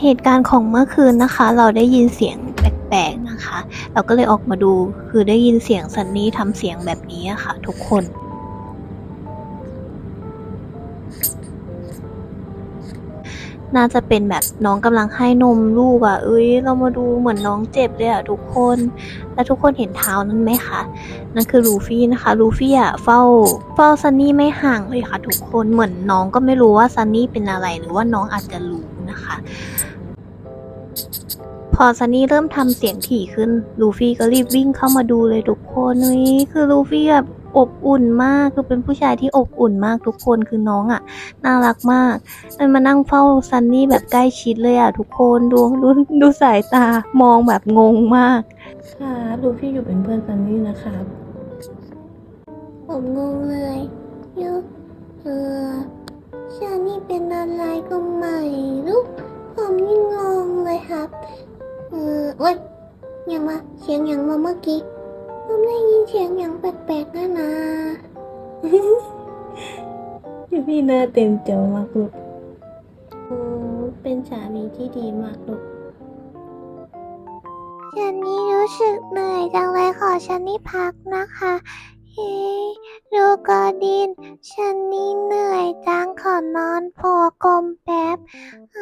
เหตุการณ์ของเมื่อคืนนะคะ เราได้ยินเสียงแปลกๆนะคะ เราก็เลยออกมาดูคือได้ยินเสียงซันนี่ทำเสียงแบบนี้ค่ะ ทุกคน น่าจะเป็นแบบน้องกำลังให้นมลูกอะ่ะ เอ้ย เรามาดูเหมือนน้องเจ็บเลยอะ่ะทุกคน แล้วทุกคนเห็นเท้านั้นไหมคะ นั่นคือลูฟี่นะคะ ลูฟี่อะเฝ้าเฝ้าซันนี่ไม่ห่างเลยค่ะ ทุกคน เหมือนน้องก็ไม่รู้ว่าซันนี่เป็นอะไรหรือว่าน้องอาจจะรู้นะคะ พอซันนี่เริ่มทำเสียงถี่ขึ้น ลูฟี่ก็รีบวิ่งเข้ามาดูเลยทุกคนนี่คือลูฟี่แบบ อบอุ่นมากคือเป็นผู้ชายที่อบอุ่นมากทุกคนคือน้องอะน่ารักมากมันมานั่งเฝ้าซันนี่แบบใกล้ชิดเลยอะทุกคนดูดูดูสายตามองแบบงงมากครับลูฟี่อยู่เป็นเพื่อนซันนี่นะครับผมงงเลยยูเออชานี่เป็นอะไรก็ไม่รู้ผมนี่งงเลยครับ เออโอ๊ยอย่างมาเสียงอย่างมาเมื่อกี้ผมได้ยินเสียงอย่างแปลกๆนะนะลูฟี่หน้าเต็มจอมากลูกอืมเป็นสามีที่ดีมากลูกฉันนี่รู้สึกเหนื่อยจังเลยขอฉันนี่พักนะคะเฮ้ยดูกอดิน ฉันนี่เหนื่อยจังขอนอนโผล่กลมแป๊บอ่า